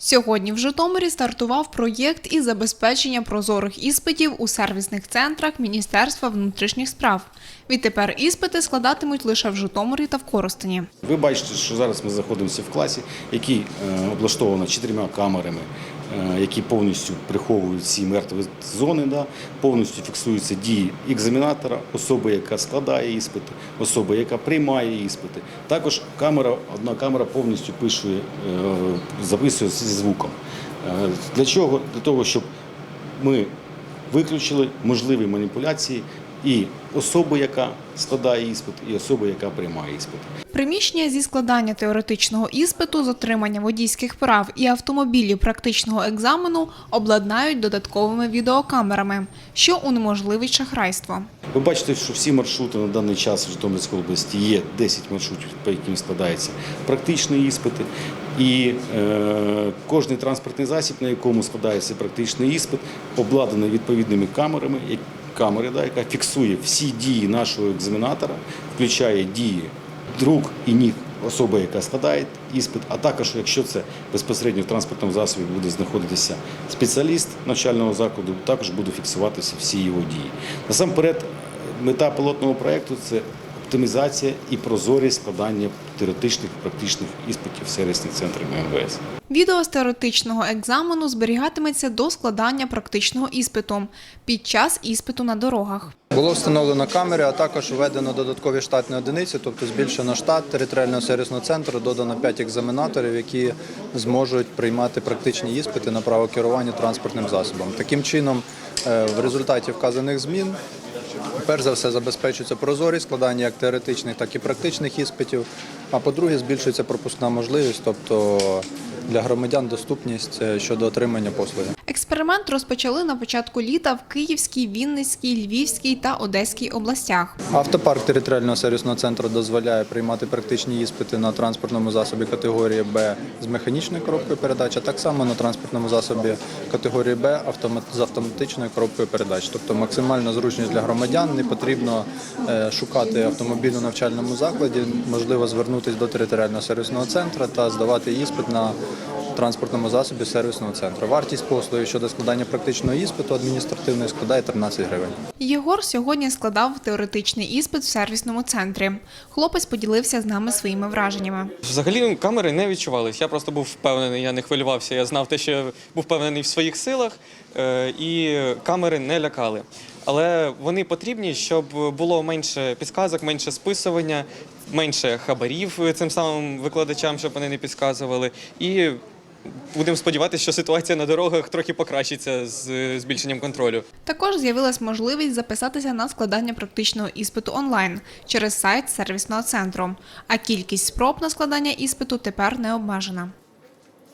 Сьогодні в Житомирі стартував проєкт із забезпечення прозорих іспитів у сервісних центрах Міністерства внутрішніх справ. Відтепер іспити складатимуть лише в Житомирі та в Коростені. Ви бачите, що зараз ми знаходимося в класі, який е, облаштовано чотирма камерами, які повністю приховують всі мертві зони, да, повністю фіксуються дії екзаменатора, особи, яка складає іспити, особи, яка приймає іспити. Також камера, одна камера повністю пише, е, записує зі звуком. Е, Для чого? Для того, щоб ми виключили можливі маніпуляції і особи, яка складає іспит, і особи, яка приймає іспит. Приміщення зі складання теоретичного іспиту, з отримання водійських прав і автомобілів практичного екзамену обладнають додатковими відеокамерами, що унеможливить шахрайство. Ви бачите, що всі маршрути на даний час в Житомирській області є 10 маршрутів, по яким складаються практичні іспити. І е, кожний транспортний засіб, на якому складається практичний іспит, обладнаний відповідними камерами, камери, да, яка фіксує всі дії нашого екзаменатора, включає дії рук і ніг особи, яка складає іспит, а також, якщо це безпосередньо в транспортному засобі буде знаходитися спеціаліст навчального закладу, також буде фіксуватися всі його дії. Насамперед, мета пілотного проєкту це оптимізація і прозорість складання теоретичних практичних іспитів в сервісних центрах МВС. Відео з теоретичного екзамену зберігатиметься до складання практичного іспиту під час іспиту на дорогах. Було встановлено камери, а також введено додаткові штатні одиниці, тобто збільшено штат територіального сервісного центру, додано 5 екзаменаторів, які зможуть приймати практичні іспити на право керування транспортним засобом. Таким чином, е, в результаті вказаних змін, перш за все, забезпечується прозорість складання як теоретичних, так і практичних іспитів. А по-друге, збільшується пропускна можливість, тобто для громадян доступність е, щодо отримання послуги. Експеримент розпочали на початку літа в Київській, Вінницькій, Львівській та Одеській областях. Автопарк територіального сервісного центру дозволяє приймати практичні іспити на транспортному засобі категорії Б з механічною коробкою передач, а так само на транспортному засобі категорії Б з автоматичною коробкою передач. Тобто максимальна зручність для громадян, не потрібно е, шукати автомобіль у навчальному закладі, можливо звернутися до територіального сервісного центру та здавати іспит на транспортному засобі сервісного центру. Вартість послуги щодо складання практичного іспиту адміністративної складає 13 гривень. Єгор сьогодні складав теоретичний іспит в сервісному центрі. Хлопець поділився з нами своїми враженнями. Взагалі камери не відчувались. Я просто був впевнений, я не хвилювався. Я знав те, що я був впевнений в своїх силах, е, і камери не лякали. Але вони потрібні, щоб було менше підказок, менше списування, менше хабарів цим самим викладачам, щоб вони не підказували. І будемо сподіватися, що ситуація на дорогах трохи покращиться з е, збільшенням контролю. Також з'явилась можливість записатися на складання практичного іспиту онлайн через сайт сервісного центру. А кількість спроб на складання іспиту тепер не обмежена.